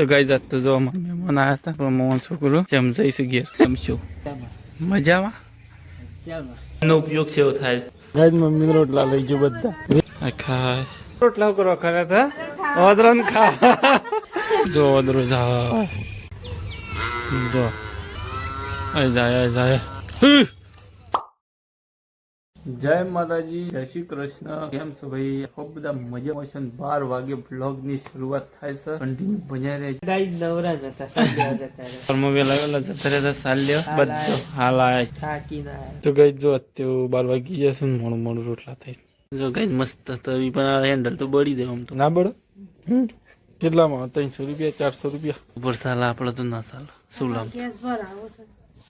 તો ગઈ જાત તો જો અમારા મહેમાન આવ્યા હતા. પણ મોહન છોકરો જેમ જઈશ ઘેર કેમ છો? મજામાં? એનો ઉપયોગ છે એવો થાય. ગાઈ મમ્મી રોટલા લઈ ગયો બધા. ખાય. રોટલા કરવા ખરા હતા? ઓદરન ખા. જો ઓદરો જાય જો. આઈ જાય આઈ જાય. હુ! જય માતાજી જય શ્રી કૃષ્ણ. કેમ છો ભાઈ? ખૂબ બધા મજામાં છે બાર વાગે બ્લોગની શરૂઆત થાય છે. કન્ટિન્યુ બન્યા રહે ગાઈ નવરા જતા સાલ્યા જતા. કર્મ વેલા વેલા જતા રહેતા સાલ્યો હાલ બધો હાલ આયા. થાકી ના આયા. તો ગઈ જો અત્યારે બાર વાગી જશે ને મોડું મોડું રોટલા થાય. જો ગઈ મસ્ત તો ઈ પણ આ હેન્ડલ તો બળી દે આમ તો. ના કેટલા કેટલામાં? ત્રણસો રૂપિયા ચારસો રૂપિયા? ઉપર સાલા આપણે તો ના સાલ. શું લાવ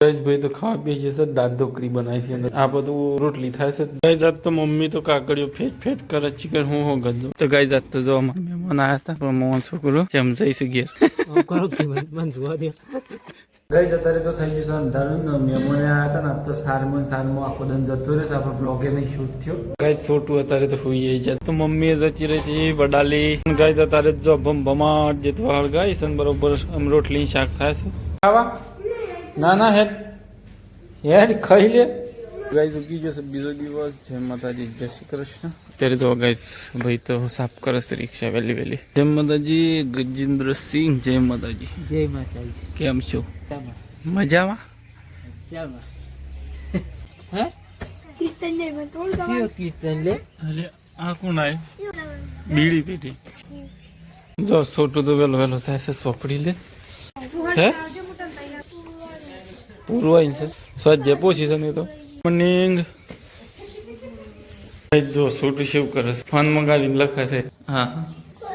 ભાઈ તો ખાવા પીએ છે સર દાળ ઢોકળી બનાવી છે આ બધું રોટલી થાય છે. ગાય જાત તો મમ્મી તો કાકડીઓ ફેટ ફેટ કરે ચિકન હું હું ગજો તો ગાય જાત તો જો મમ્મી મહેમાન આવ્યા હતા પણ મોહન છોકરો જેમ જઈશ ઘેર આમ કરો કે મને મને જોવા દે. ગઈ અત્યારે તો થઈ ગયું છે અંધારું ને આવ્યા હતા ને તો સારમાં સારમો આખો દન જતો રહેશે આપણે બ્લોગે નહીં શૂટ થયો. ગઈ છોટું અત્યારે તો હોઈ જાય તો મમ્મી જતી રહી છે વડાલી. ગઈ અત્યારે જો ભમ ભમાટ જેતો હાલ ગઈ છે ને બરોબર આમ રોટલી શાક થાય છે. ખાવા? ના ના હેડ. હેડ ખાઈ લે ગાય ઉગી જશે બીજો દિવસ. જય માતાજી જય શ્રી કૃષ્ણ. અત્યારે તો ગાય ભાઈ તો સાફ કરે છે રિક્ષા વહેલી વહેલી. જય માતાજી ગજેન્દ્રસિંહ જય માતાજી. જય માતાજી. કેમ છો? મજામાં. મજામાં? હે? કીર્તન કીર્તન લે? અરે આ કોણ આવ્યું બીડી પીટી જો છોટું તો વેલો વેલો થાય છે સોપડી લે. હે પૂરું આવીને છે. સજ્જે પહોંચી છે ને તો. મોર્નિંગ જો છોટું શિવ કરે છે. ફોન મંગાવીને લખે છે હા.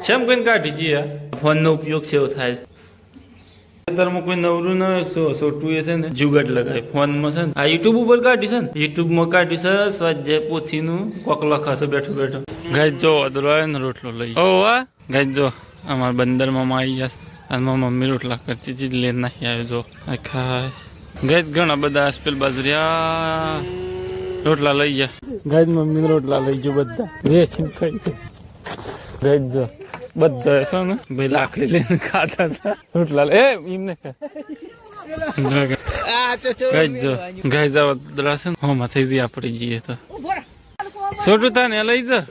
છેમ કઈને કાઢી છીએ ફોનનો ઉપયોગ છે એવો થાય છે. ખેતરમાં કોઈ નવરું ના હોય, સો સોટું એ છે ને? જુગાડ લગાય. ફોનમાં છે ને? આ યુટ્યુબ ઉપર કાઢી છે ને? યુટ્યુબમાં કાઢી છે. સ્વાધ્યાય પોથીનું કોક લખાશે બેઠો બેઠો. ગાય જો અદરો ને રોટલો લઈ ઓ વાહ ગાય જો. અમારા બંદરમાં આવી ગયા અને મમ્મી રોટલા કરતી હતી જ લઈને નાખી આવ્યો જો. ખાય. ગાય ઘણા બધા સ્પેલ બાજરીયા રોટલા લઈ ગયા. ગાય મમ્મી રોટલા લઈ ગયો બધા. વેચીને ખાઈ ગાય. જો બધા છે ને ભાઈ લાકડી લઈને ખાતા હતા. રોટલા એ એમને ગાય જો ગાય જાવ દરાશે ને હોમાં થઈ જઈએ આપણે જઈએ તો. છોટું તા ને લઈ જા.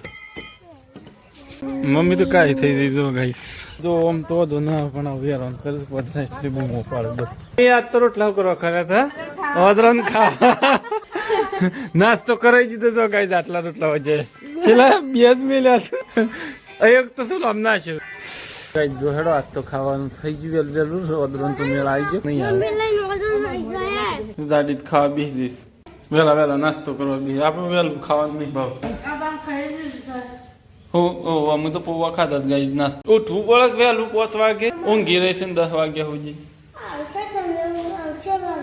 મમ્મી તો કાંઈ થઈ જઈ જો ગાઈસ. જો આમ તો જો ના પણ વેરાન હેરાન પડે એટલી બૂમો પાડે બધું. એ આજ તો રોટલા કરવા ખરા હતા ઓદરન ખા. નાસ્તો કરાવી દીધો છો ગાઈસ, આટલા રોટલા વચ્ચે. છેલ્લા બે જ મેલ્યા એક તો શું લામ ના છે ગાઈસ, જો હેડો, આજ તો ખાવાનું થઈ ગયું વહેલું વહેલું ઓદરન તો મેળ આવી ગયો. નહીં જાડી ખાવા બેસી દઈશ. વેલા વેલા નાસ્તો કરવા બેસી આપણે વેલું ખાવાનું નહીં ભાવ. હો અમે તો પૌવા ખાતા ગાઈસ, નાસ્તો. ઉઠવું પડે વેલું વહેલું વાગે. ઊંઘી રહેશે દસ વાગ્યા સુધી.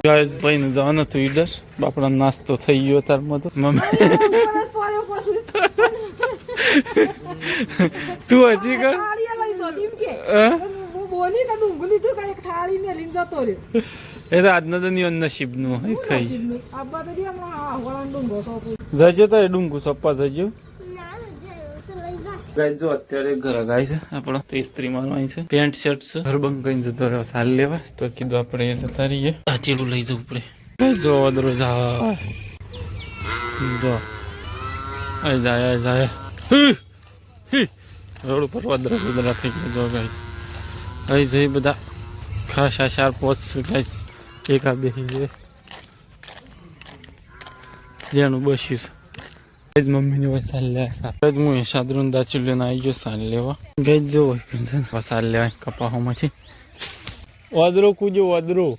ગાઈસ ભાઈને જવાનું હતું ઈડર. બાપડા નાસ્તો થઈ ગયો તાર મતો મમ્મી. તું હજી કર. એ તો આજનો તો નિયમ નસીબનું? હોય ખાઈ જજે તો એ ડુંગુ સપ્પા જજો. ગાય જો અત્યારે ઘર ગાય છે, આપણો તો ઇસ્ત્રી મારવાની છે. પેન્ટ શર્ટ છે. ઘર બંધ કરીને જતો રહ્યો, સાલ લેવા. તો કીધું આપણે જતા રહીએ. સાચેલું લઈ જવું પડે. જો અદરો જો. જાય જાય! રોડ ઉપર વદરા વદરા થઈ ગયા જો ગાય અહીં જઈ બધા ખાસા ચાર પોચ ગાય એકા બેસી જાય જેનું બસ્યું છે. જ મમ્મીની હોય સાલ લેવા જ હું સાદરું દાચી લઈને આવી ગયો સાલ લેવા ગઈ જો સાલ લેવાય કપાહોમાંથી વાદરો કૂજો વાદરો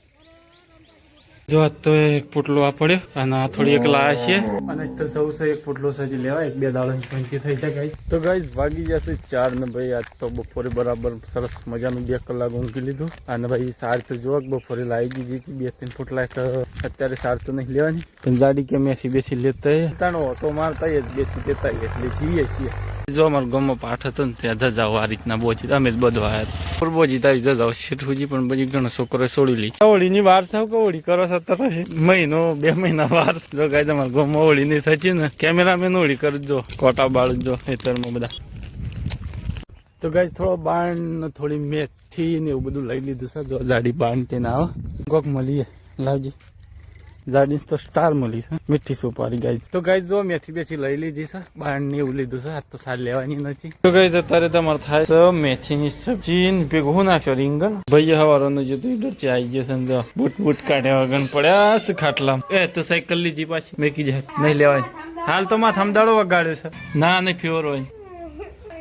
જો આ તો એક પોટલો આ પડ્યો અને આ થોડી એક લાયા છે. અને તો સૌ સૌ એક પોટલો સજી લેવા એક બે દાડો પંચી થઈ જાય ગાઈસ. તો ગાઈસ ભાગી જશે ચાર ને ભાઈ આજ તો બપોરે બરાબર સરસ મજાનું બે કલાક ઊંઘી લીધું. અને ભાઈ સાર તો જો બપોરે લાવી દીધી હતી બે ત્રણ પોટલા એક અત્યારે સાર તો નહીં લેવાની. પણ ગાડી કે મેસી બેસી લેતા તાણો ઓટો મારતા જ બેસી દેતા એટલે જીવીએ છીએ. જો અમારો ગામમાં પાઠ હતો ને ત્યાં ધજાઓ આ રીતના બોજી અમે જ બધો આવ્યા બોજી તારી ધજાઓ શેઠુજી પણ પછી ઘણો છોકરો છોડી લી હોળીની વાર સાવ ઓળી કરો સત્તર મહિનો બે મહિના વાર જો ગાય તમારા ગામમાં ઓળી નહીં થતી ને કેમેરામેન હોળી કરજો કોટા બાળજો ખેતરમાં બધા. તો ગાય થોડો બાણ થોડી મેથી ને એવું બધું લઈ લીધું છે. જો જાડી બાણ તેને આવો કોક મળીએ. લાવજી. જાડી તો સ્ટાર મળી છે. મીઠી સુપારી ગાય તો ગાય જો મેથી બેથી લઈ લીધી છે. બાણ ને એવું લીધું છે. આ તો સાર લેવાની નથી. તો ગાય અત્યારે તમારે થાય છે મેથીની સબ્જી ભેગું નાખ્યો રીંગણ. ભાઈ હવારોનું જે ડરચી આવી ગયો છે ને જો બૂટ બૂટ કાઢ્યા વગર પડ્યા છે ખાટલા. એ તો સાયકલ લીધી પાછી. મેં જાય. નહીં લેવાય. હાલ તો માં થમદાડો વગાડ્યો છે. ના નહીં ફ્યોર હોય.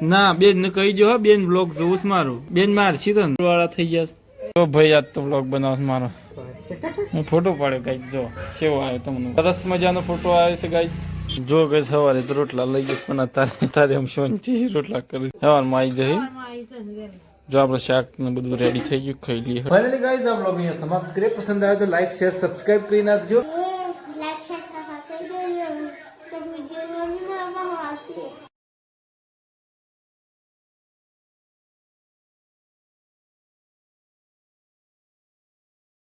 ના બેન ને કહી જો બેન બ્લોગ જોવું મારું. બેન માર છી તો વાળા થઈ ગયા તો ભાઈ આજ તો બ્લોગ બનાવશ મારો. હું ફોટો પાડ્યો ગાઈસ જો કેવો આવ્યો તમને. સરસ મજાનો ફોટો આવે છે ગાઈસ જો ગઈ સવારે તો રોટલા લઈ ગયો પણ તારે તારે આમ શું ચીજ રોટલા કરી. સવારમાં આવી જાય જો આપણે શાક ને બધું રેડી થઈ ગયું ખાઈ લઈએ. ફાઇનલી ગાઈઝ આ બ્લોગ અહીંયા સમાપ્ત કરીએ. પસંદ આવે તો લાઈક શેર સબસ્ક્રાઇબ કરી નાખજો. લાઈક શેર સબસ્ક્રાઇબ કરી દેજો.